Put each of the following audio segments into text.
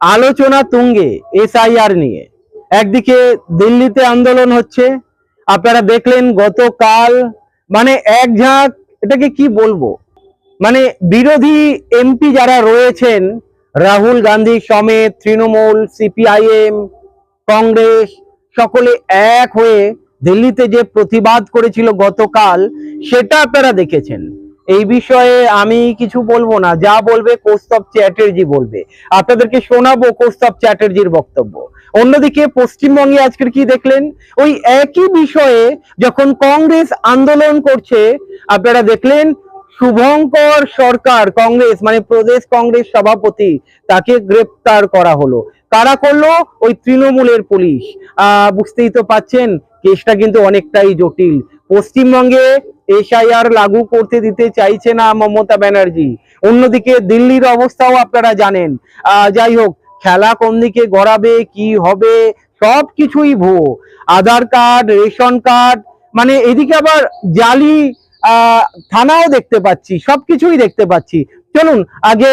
আলোচনা তুঙ্গে, এসআইআর নিয়ে। একদিকে দিল্লিতে আন্দোলন হচ্ছে, আপনারা দেখলেন গতকাল মানে এক ঝাঁক, এটাকে কি বলব? মানে বিরোধী এমপি যারা রয়েছেন, রাহুল গান্ধী সমেত, তৃণমূল, সিপিআইএম, কংগ্রেস, সকলে এক হয়ে দিল্লিতে যে প্রতিবাদ করেছিল গতকাল, সেটা আপনারা দেখেছেন। এই বিষয়ে আমি কিছু বলব না, যা বলবে কৌস্তব চ্যাটার্জি বলবে। আপনাদেরকে শোনাবো কৌস্তব চ্যাটার্জির বক্তব্য। অন্যদিকে পশ্চিমবঙ্গে আজকের কি দেখলেন? ওই একই বিষয়ে যখন কংগ্রেস আন্দোলন করছে, আপনারা দেখলেন শুভঙ্কর সরকার কংগ্রেস মানে প্রদেশ কংগ্রেস সভাপতি, তাকে গ্রেপ্তার করা হলো। কারা করল? ওই তৃণমূলের পুলিশ। আহ, বুঝতেই তো পাচ্ছেন, কেসটা কিন্তু অনেকটাই জটিল। পশ্চিমবঙ্গে এসআইআর লাগু করতে দিতে চাইছে না মমতা ব্যানার্জি। অন্যদিকে দিল্লির অবস্থাও আপনারা জানেন। যাই হোক, খেলা কোন দিকে গড়াবে, কি হবে সব কিছুই ভুয়ো। আধার কার্ড, রেশন কার্ড মানে এদিকে আবার জালি থানাও দেখতে পাচ্ছি, সবকিছুই দেখতে পাচ্ছি। চলুন, আগে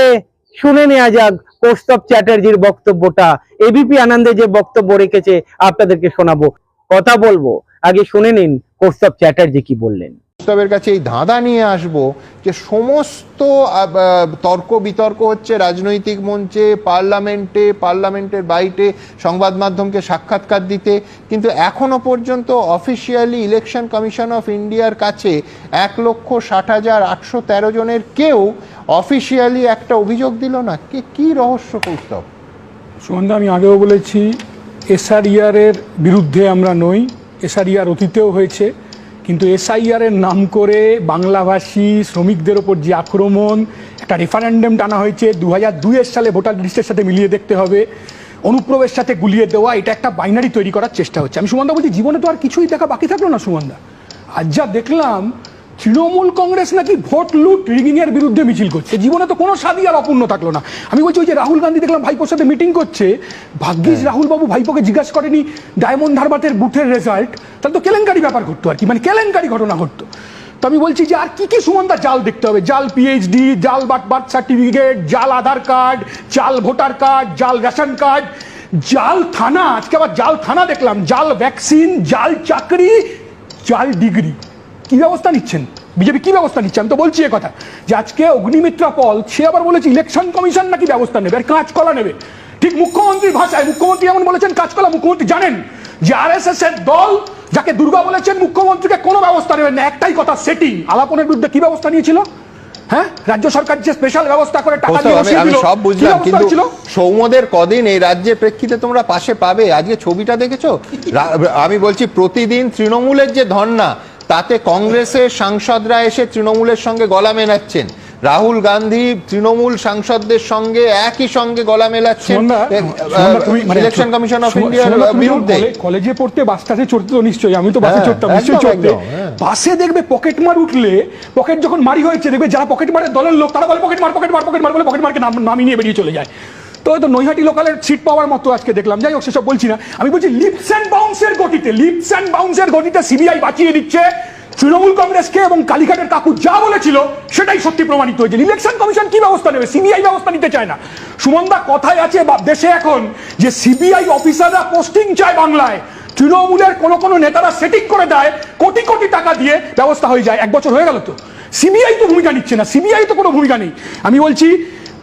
শুনে নেওয়া যাক কৌস্তব চ্যাটার্জির বক্তব্যটা। এবিপি আনন্দে যে বক্তব্য রেখেছে, আপনাদেরকে শোনাবো। কথা বলব। আগে শুনে নিন। কৌস্তব চ্যাটার্জি কি বললেন? উৎসবের কাছে এই ধাঁধা নিয়ে আসব যে সমস্ত তর্ক বিতর্ক হচ্ছে রাজনৈতিক মঞ্চে পার্লামেন্টে পার্লামেন্টের বাইরে সংবাদ মাধ্যমকে সাক্ষাৎকার দিতে। কিন্তু এখনও পর্যন্ত অফিসিয়ালি ইলেকশন কমিশন অফ ইন্ডিয়ার কাছে এক লক্ষ ষাট হাজার আটশো তেরো জনের কেউ অফিসিয়ালি একটা অভিযোগ দিল না। কে কি রহস্য কৌস্তব? সুমন্দা আমি আগেও বলেছি এসআরইআর এর বিরুদ্ধে আমরা নই। এসআরইআর অতীতেও হয়েছে, কিন্তু এসআইআরের নাম করে বাংলাভাষী শ্রমিকদের ওপর যে আক্রমণ, একটা রেফারেন্ডাম টানা হয়েছে দু হাজার দুইয়ের সালে ভোটার লিস্টের সাথে মিলিয়ে দেখতে হবে। অনুপ্রবেশ সাথে গুলিয়ে দেওয়া, এটা একটা বাইনারি তৈরি করার চেষ্টা হচ্ছে। আমি সুমন্দা বলছি, জীবনে তো আর কিছুই দেখা বাকি থাকল না সুমন্দা। আজ যা দেখলাম তৃণমূল কংগ্রেস নাকি ভোট লুট রিগিং এর বিরুদ্ধে মিছিল করছে? জীবনে তো কোনো স্বাদই আর অপূর্ণ থাকল না। আমি বলছি ওই যে রাহুল গান্ধী দেখলাম ভাইপোর সাথে মিটিং করছে। ভাগ্যিস রাহুল বাবু ভাইপোকে জিজ্ঞাসা করেনি ডায়মন্ড হারবাতের বুথের রেজাল্ট। তাহলে তো কেলেঙ্কারি ব্যাপার ঘটতো আর কি মানে কেলেঙ্কারি ঘটনা ঘটতো। তো আমি বলছি যে আর কি কি সুমন্দা জাল দেখতে হবে? জাল পিএইচডি জাল বার্থ সার্টিফিকেট জাল আধার কার্ড জাল ভোটার কার্ড জাল রেশন কার্ড। জাল থানা আজকে আবার জাল থানা দেখলাম। জাল ভ্যাকসিন জাল চাকরি জাল ডিগ্রি। কি ব্যবস্থা নিচ্ছেন? বিজেপি কি ব্যবস্থা নিচ্ছে? আমি তো বলছি কথা। যে আজকে অগ্নিমিত্রা পল সে আবার বলেছে ইলেকশন কমিশন নাকি ব্যবস্থা নেবে আর কাঁচকলা নেবে। ঠিক মুখ্যমন্ত্রীর ভাষায় মুখ্যমন্ত্রী এমন বলেছেন কাঁচকলা মুখ্যমন্ত্রী জানেন যে আর এস এস এর দল যাকে দুর্গা বলেছেন মুখ্যমন্ত্রীকে কোনো ব্যবস্থা নেবেন না। একটাই কথা সেটিং আলাপনের বিরুদ্ধে কি ব্যবস্থা নিয়েছিল? হ্যাঁ? রাজ্য সরকার যে স্পেশাল ব্যবস্থা করে টাকা দিয়ে আমি সব বুঝলাম কিন্তু? সৌম্যদের কদিন এই রাজ্যের প্রেক্ষিতে তোমরা পাশে পাবে? আজকে ছবিটা দেখেছ? আমি বলছি প্রতিদিন তৃণমূলের যে ধর্না তাতে কংগ্রেসের সাংসদরা এসে তৃণমূলের সঙ্গে গলা মেলাচ্ছেন। রাহুল গান্ধী তৃণমূল সাংসদদের সঙ্গে একই সঙ্গে গলা মেলাচ্ছেন। ইলেকশন কমিশন অফ ইন্ডিয়ার বিরুদ্ধে। কলেজে পড়তে বাসটাতে চড়তে তো নিশ্চয়ই আমি তো বাসে হ্যাঁ, চড়তাম নিশ্চয়ই চড়তে। হ্যাঁ। বাসে দেখবে পকেট মার উঠলে পকেট যখন মারি হয়েছে দেখবে যারা পকেট মারের দলের লোক তারা বলে পকেট মার পকেট মার পকেট মার বলে পকেট মারকে নাম নামিয়ে নিয়ে বেরিয়ে চলে যায়। তো হয়তো নৈহাটি লোকালের সিট পাওয়ার মতো আজকে দেখলাম। যাই হোক, সেসব বলছি না। আমি বলছি লিপস অ্যান্ড বাউন্সের গতিতে লিপস অ্যান্ড বাউন্সের গতিতে সিবিআই বাঁচিয়ে দিচ্ছে। তৃণমূল কংগ্রেসকে এবং কালীঘাটের কাকু যা বলেছিল, সেটাই সত্যি প্রমাণিত হয়েছে। ইলেকশন কমিশন কি ব্যবস্থা নেবে? সিবিআই ব্যবস্থা নিতে চায় না। সুমনদা কথায় আছে দেশে এখন যে সিবিআই অফিসাররা পোস্টিং চায় বাংলায়, তৃণমূলের কোন কোন নেতারা সেটিং করে দেয়, কোটি কোটি টাকা দিয়ে ব্যবস্থা হয়ে যায়। এক বছর হয়ে গেল তো। সিবিআই তো ভূমিকা নিচ্ছে না। সিবিআই তো কোনো ভূমিকা নেই। আমি বলছি,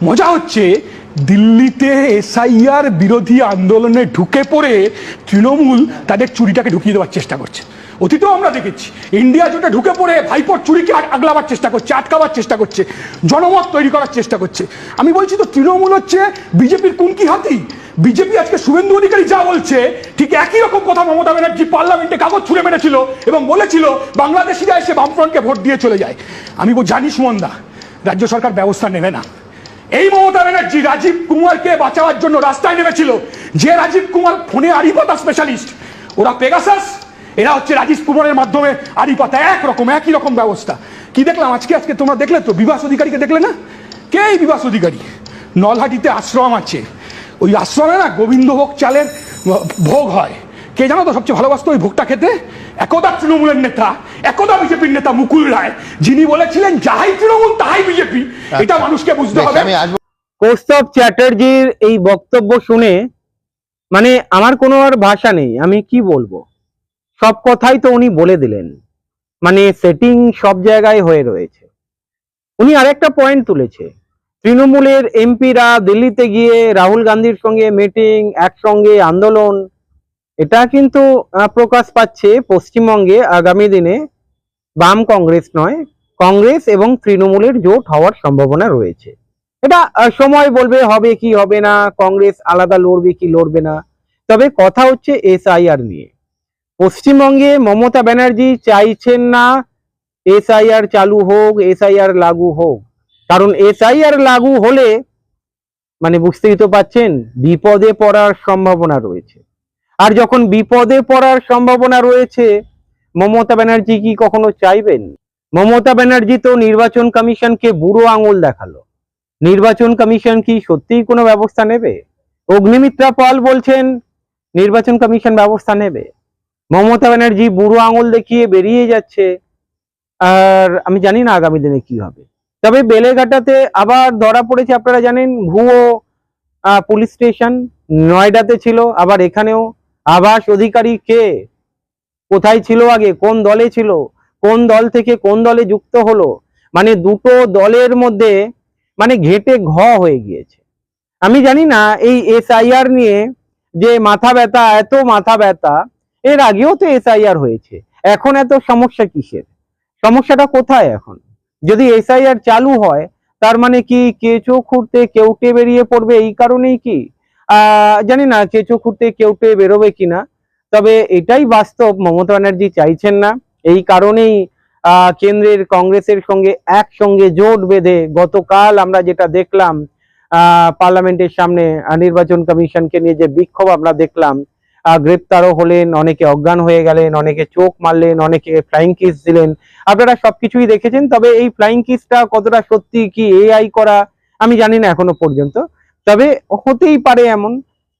মজা হচ্ছে দিল্লিতে এসআইআর বিরোধী আন্দোলনে ঢুকে পড়ে তৃণমূল তাদের চুরিটাকে ঢুকিয়ে দেওয়ার চেষ্টা করছে। অতীতেও আমরা দেখেছি, ইন্ডিয়া জোটে ঢুকে পড়ে ভাইপোর চুরিকে আগ- আগলাবার চেষ্টা করছে, আটকাবার চেষ্টা করছে, জনমত তৈরি করার চেষ্টা করছে। আমি বলছি তো তৃণমূল হচ্ছে বিজেপির কুনকি হাতি? বিজেপি আজকে শুভেন্দু অধিকারী যা বলছে, ঠিক একই রকম কথা মমতা ব্যানার্জি পার্লামেন্টে কাগজ ছুড়ে মেরেছিল এবং বলেছিল বাংলাদেশিরা এসে বামফ্রন্টকে ভোট দিয়ে চলে যায়। আমি জানি সুমনদা রাজ্য সরকার ব্যবস্থা নেবে না। এই মমতা ব্যানার্জি রাজীব কুমারকে বাঁচাবার জন্য রাস্তায় নেমেছিল। যে রাজীব কুমার ফোনে আরিপাতা স্পেশালিস্ট ওরা পেগাসাস এরা হচ্ছে রাজীব কুমারের মাধ্যমে আড়িপাতা একরকম একই রকম ব্যবস্থা। কি দেখলাম আজকে? আজকে তোমরা দেখলে তো? বিভাস অধিকারীকে দেখলে না? কে এই বিভাস অধিকারী? নলহাটিতে আশ্রম আছে। ওই আশ্রমে না গোবিন্দভোগ চালের ভোগ হয়। কে জানো তো সবচেয়ে ভালোবাসতো ওই ভোগটা খেতে? একদা তৃণমূলের নেতা একদা বিজেপির নেতা মুকুল রায় যিনি বলেছিলেন যাহাই তৃণমূল তাহাই বিজেপি। এটা মানুষকে বুঝতে হবে। আমি কৌস্তব চ্যাটার্জির এই বক্তব্য শুনে মানে আমার কোনো আর ভাষা নেই আমি কি বলব? সব কথাই তো উনি বলে দিলেন। মানে সেটিং সব জায়গায় হয়ে রয়েছে। উনি আরেকটা পয়েন্ট তুলেছে। তৃণমূলের এমপিরা দিল্লিতে গিয়ে রাহুল গান্ধীর সঙ্গে মিটিং একসঙ্গে আন্দোলন এটা কিন্তু প্রকাশ পাচ্ছে পশ্চিমবঙ্গে আগামী দিনে বাম কংগ্রেস নয়, কংগ্রেস এবং তৃণমূলের জোট হওয়ার সম্ভাবনা রয়েছে। এটা সময় বলবে হবে কি হবে না, কংগ্রেস আলাদা লড়বে কি লড়বে না। তবে কথা হচ্ছে এসআইআর নিয়ে। পশ্চিমবঙ্গে মমতা ব্যানার্জি চাইছেন না এসআইআর চালু হোক, এসআইআর লাগু হোক। কারণ এসআইআর লাগু হলে মানে বুঝতেই তো পাচ্ছেন, বিপদে পড়ার সম্ভাবনা রয়েছে। আর যখন বিপদে পড়ার সম্ভাবনা রয়েছে, মমতা ব্যানার্জি কি কখনো চাইবেন? মমতা ব্যানার্জি তো নির্বাচন কমিশনকে বুড়ো আঙুল দেখাল। নির্বাচন কমিশন কি সত্যিই কোনো ব্যবস্থা নেবে? অগ্নিমিত্রা পাল বলছেন, নির্বাচন কমিশন ব্যবস্থা নেবে। মমতা ব্যানার্জি বুড়ো আঙুল দেখিয়ে বেরিয়ে যাচ্ছে। আর আমি জানি না আগামী দিনে কি হবে। তবে বেলেঘাটাতে আবার ধরা পড়েছে, আপনারা জানেন, ভুয়ো পুলিশ স্টেশন, নয়ডাতে ছিল, আবার এখানেও আবাস অধিকারী কে? কোথায় ছিল আগে? কোন দলে ছিল? কোন দল থেকে কোন দলে যুক্ত হলো? মানে দুটো দলের মধ্যে মানে ঘেটে ঘ হয়ে গিয়েছে। আমি জানি না, এই এসআইআর নিয়ে যে মাথা ব্যথা, এত মাথা ব্যথা, এর আগেও তো এসআইআর হয়েছে। এখন এত সমস্যা কিসের? সমস্যাটা কোথায় এখন? যদি এসআইআর চালু হয়, তার মানে কি কেঁচো খুঁড়তে কেউটে বেরিয়ে পড়বে এই কারণেই কি? জানি না কেঁচো খুঁড়তে কেউটে বেরোবে কিনা, তবে এটাই বাস্তব, মমতা ব্যানার্জি চাইছেন না। এই কারণেই কেন্দ্রের কংগ্রেসের সঙ্গে একসঙ্গে জোট বেঁধে গতকাল আমরা যেটা দেখলাম পার্লামেন্টের সামনে নির্বাচন কমিশনকে নিয়ে যে বিক্ষোভ আমরা দেখলাম গ্রেপ্তারও হলেন, অনেকে অজ্ঞান হয়ে গেলেন, অনেকে চোখ মারলেন, অনেকে ফ্লাইং কিস দিলেন। আপনারা সবকিছুই দেখেছেন, তবে এই ফ্লাইং কিসটা কতটা সত্যি, কি এআই করা, আমি জানি না এখনও পর্যন্ত। তবে হতেই পারে এমন।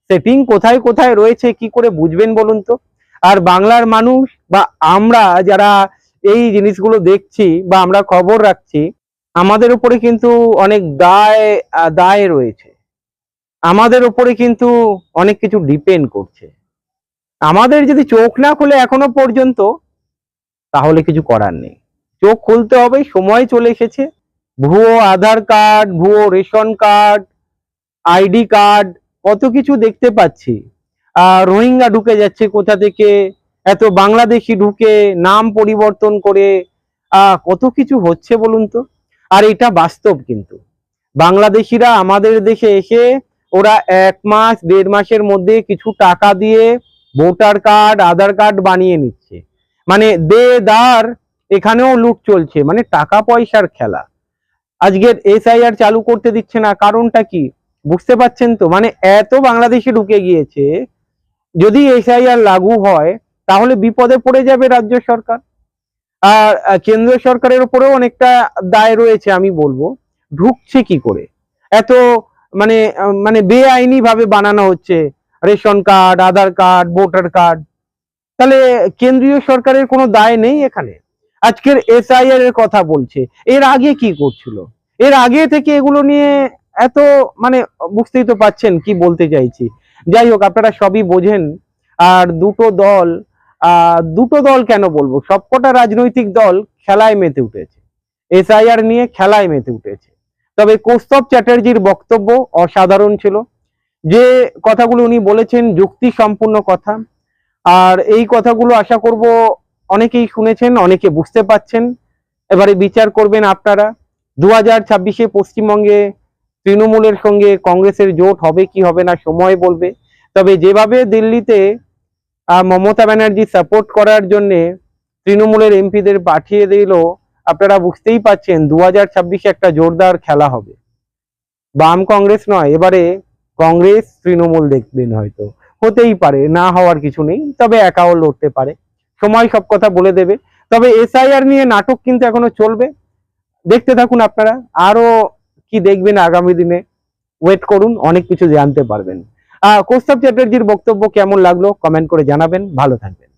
সেটিং কোথায় কোথায় রয়েছে, কি করে বুঝবেন বলুন তো? আর বাংলার মানুষ বা আমরা যারা এই জিনিসগুলো দেখছি বা আমরা খবর রাখছি, আমাদের উপরে কিন্তু অনেক দায় দায় রয়েছে। আমাদের উপরে কিন্তু অনেক কিছু ডিপেন্ড করছে। আমাদের যদি চোখ না খুলে এখনও পর্যন্ত, তাহলে কিছু করার নেই। চোখ খুলতে হবে, সময় চলে এসেছে। ভুয়ো আধার কার্ড, ভুয়ো রেশন কার্ড আইডি কার্ড, কত কিছু দেখতে পাচ্ছি। রোহিঙ্গা ঢুকে যাচ্ছে কোথা থেকে? এত বাংলাদেশি ঢুকে নাম পরিবর্তন করে কত কিছু হচ্ছে বলুন তো? আর এটা বাস্তব কিন্তু। বাংলাদেশিরা আমাদের দেশে এসে ওরা এক মাস, দেড় মাসের মধ্যে কিছু টাকা দিয়ে ভোটার কার্ড, আধার কার্ড বানিয়ে নিচ্ছে। মানে দে দার, এখানেও লুট চলছে। মানে টাকা পয়সার খেলা। আজকের এসআইআর চালু করতে দিচ্ছে না। কারণটা কি? বুঝতে পাচ্ছেন তো? মানে এত বাংলাদেশে ঢুকে গিয়েছে, যদি এসআইআর লাগু হয়, তাহলে বিপদে পড়ে যাবে রাজ্য সরকার। আর কেন্দ্র সরকারের উপরেও অনেকটা দায় রয়েছে, আমি বলব। ঢুকছে কি করে? এত মানে মানে বেআইনি ভাবে বানানো হচ্ছে, ration card, Aadhaar card, voter card. তাহলে কেন্দ্রীয় সরকারের কোনো দায় নেই এখানে? আজকের এসআইআর এর কথা বলছে, এর আগে কি করছিল? এর আগে থেকে এগুলো নিয়ে এত মানে বুঝতেই তো পাচ্ছেন কি বলতে চাইছি। যাই হোক, আপনারা সবই বোঝেন। আর দুটো দল দুটো দল কেন বলব? সবকটা রাজনৈতিক দল খেলায় মেতে উঠেছে। এসআইআর নিয়ে খেলায় মেতে উঠেছে। তবে কৌস্তব চ্যাটার্জির বক্তব্য অসাধারণ ছিল। যে কথাগুলো উনি বলেছেন, যুক্তি সম্পূর্ণ কথা। আর এই কথাগুলো আশা করব অনেকেই শুনেছেন, অনেকে বুঝতে পাচ্ছেন এবারে বিচার করবেন আপনারা। দু হাজার ছাব্বিশে পশ্চিমবঙ্গে তৃণমূলের সঙ্গে কংগ্রেসের জোট হবে কি হবে না সময় বলবে। তবে যেভাবে দিল্লিতে মমতা ব্যানার্জি সাপোর্ট করার জন্যে তৃণমূলের এমপিদের পাঠিয়ে দিল, আপনারা বুঝতেই পাচ্ছেন দু হাজার একটা জোরদার খেলা হবে। বাম কংগ্রেস নয়, এবারে কংগ্রেস তৃণমূল দেখবেন হয়তো। হতেই পারে, না হওয়ার কিছু নেই, তবে একাও লড়তে পারে। সময় সব কথা বলে দেবে। তবে এসআইআর নিয়ে নাটক কিন্তু এখনও চলবে। দেখতে থাকুন আপনারা আরও কি দেখবেন আগামী দিনে? ওয়েট করুন, অনেক কিছু জানতে পারবেন। কৌস্তব চ্যাটার্জির বক্তব্য কেমন লাগল? কমেন্ট করে জানাবেন। ভালো থাকবেন।